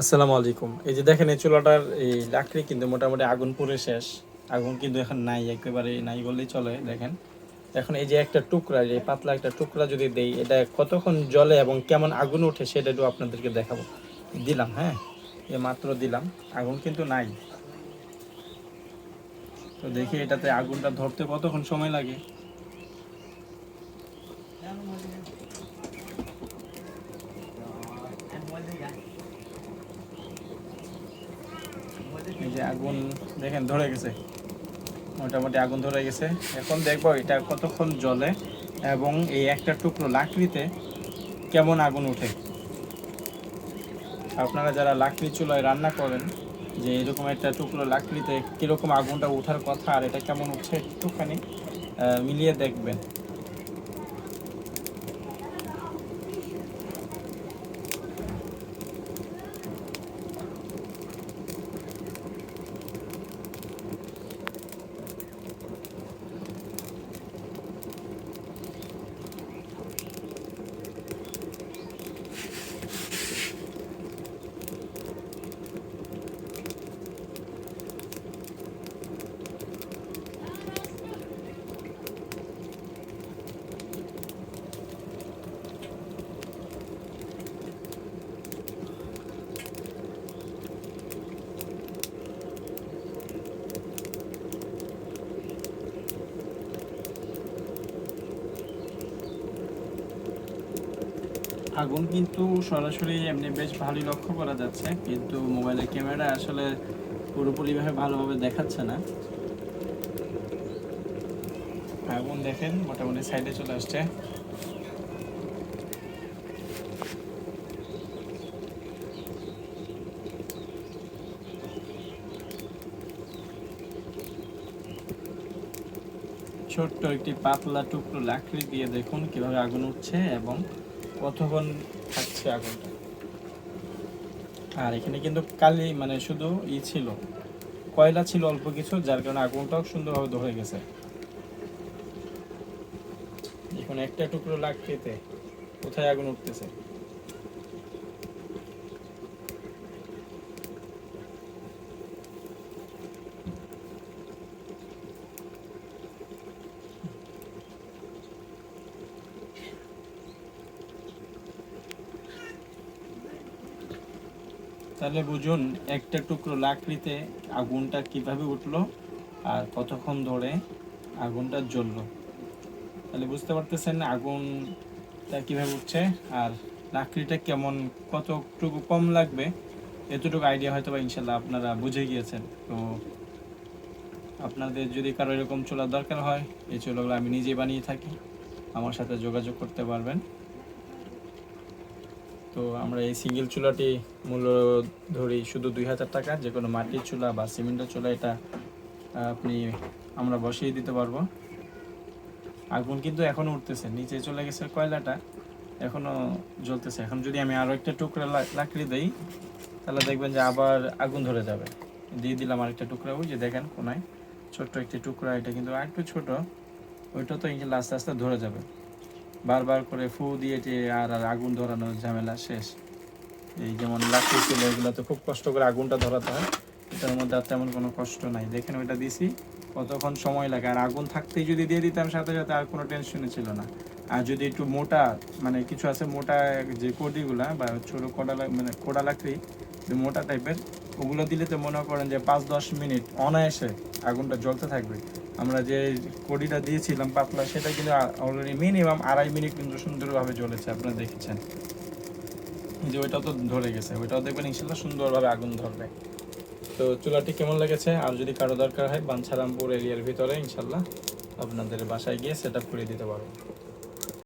আসসালামু আলাইকুম। এই যে দেখেন, এই চুলাটার এই লাকড়ি কিন্তু মোটামুটি আগুন পুড়ে শেষ। আগুন কিন্তু এখন নাই, একেবারে নাই বললেই চলে, দেখেন। এখন এই যে একটা টুকরা, এই পাতলা একটা টুকরা যদি দেই, এটা কতক্ষণ জলে এবং কেমন আগুন ওঠে সেটা একটু আপনাদেরকে দেখাবো। দিলাম হ্যাঁ? এ মাত্র দিলাম, আগুন কিন্তু নাই। তো দেখি এটাতে আগুনটা ধরতে কতক্ষণ সময় লাগে? যে আগুন দেখেন ধরে গেছে। মোটামুটি আগুন ধরে গেছে। এখন দেখব এটা কতক্ষণ জ্বলে এবং এই একটা টুকরো লাকড়িতে কেমন আগুন ওঠে। আপনারা যারা লাকড়ি চুলায় রান্না করেন, যে এরকম একটা টুকরো লাকড়িতে কীরকম আগুনটা ওঠার কথা আর এটা কেমন উঠছে, একটুখানি মিলিয়ে দেখবেন। আগুন কিন্তু সরাসরি এমনি বেশ ভালোই লক্ষ্য করা যাচ্ছে, কিন্তু মোবাইলের ক্যামেরা আসলে পুরোপুরিভাবে ভালোভাবে দেখাচ্ছে না। আগুন দেখেন, মোটামুটি সাইডে চলে আসছে। ছোট্ট একটি পাতলা টুকরো লাকড়ি দিয়ে দেখুন কীভাবে আগুন উঠছে এবং কতক্ষণ থাকছে আগুনটা আর এখানে কিন্তু কালি মানে শুধু ই ছিল, কয়লা ছিল অল্প কিছু, যার কারণে আগুনটাও সুন্দরভাবে ধরে গেছে। এখন একটা টুকরো লাগতে কোথায় আগুন উঠতেছে? তাহলে বুঝুন, একটা টুকরো লাকড়িতে আগুনটা কীভাবে উঠল আর কতক্ষণ ধরে আগুনটা জ্বললো। তাহলে বুঝতে পারতেছেন আগুনটা কীভাবে উঠছে আর লাকড়িটা কেমন, কতটুকু কম লাগবে, এতটুকু আইডিয়া হয়তো বা ইনশাল্লাহ আপনারা বুঝে গিয়েছেন। তো আপনাদের যদি কারও এরকম চুলার দরকার হয়, এই চুলাগুলো আমি নিজেই বানিয়ে থাকি। আমার সাথে যোগাযোগ করতে পারবেন। তো আমরা এই সিঙ্গেল চুলাটি মূল্য ধরি শুধু দুই হাজার টাকা, যে কোনো মাটির চুলা বা সিমেন্টের চুলা, এটা আপনি, আমরা বসিয়ে দিতে পারব। আগুন কিন্তু এখনও উঠতেছে, নিচে চলে গেছে কয়লাটা এখনও জ্বলতেছে। এখন যদি আমি আরও একটা টুকরা লাকড়ি দিই, তাহলে দেখবেন যে আবার আগুন ধরে যাবে। দিয়ে দিলাম আরেকটা টুকরা, ওই যে দেখেন কোনায়, ছোট্ট একটি টুকরা, এটা কিন্তু আরেকটু ছোট, ওইটা তো আস্তে আস্তে ধরে যাবে। বারবার করে ফু দিয়ে আর আর আগুন ধরানোর ঝামেলা শেষ। এই যেমন লাকড়ি ছিল, এগুলো তো খুব কষ্ট করে আগুনটা ধরাতে হয়। এটার মধ্যে আর তেমন কোনো কষ্ট নাই। দেখেন ওইটা দিছি, কতক্ষণ সময় লাগে। আর আগুন থাকতেই যদি দিয়ে দিতাম, সাথে সাথে আর কোনো টেনশনই ছিল না। আর যদি একটু মোটা মানে কিছু আছে মোটা যে কডিগুলা বা ছোটো কোডা মানে কোডা লাকড়ি মোটা টাইপের ওগুলো দিলে তো মনে করেন যে পাঁচ দশ মিনিট অনায়াসে আগুনটা জ্বলতে থাকবে। আমরা যে কডিটা দিয়েছিলাম পাতলা, সেটা কিন্তু অলরেডি মিনিমাম আড়াই মিনিট কিন্তু সুন্দরভাবে জ্বলেছে, আপনারা দেখেছেন। যে ওইটাও তো ধরে গেছে, ওইটাও দেখবেন ইনশাল্লাহ সুন্দরভাবে আগুন ধরবে। তো চুলাটি কেমন লেগেছে? আর যদি কারও দরকার হয় বাঞ্ছারামপুর এরিয়ার ভিতরে, ইনশাল্লাহ আপনাদের বাসায় গিয়ে সেট করে দিতে পারব।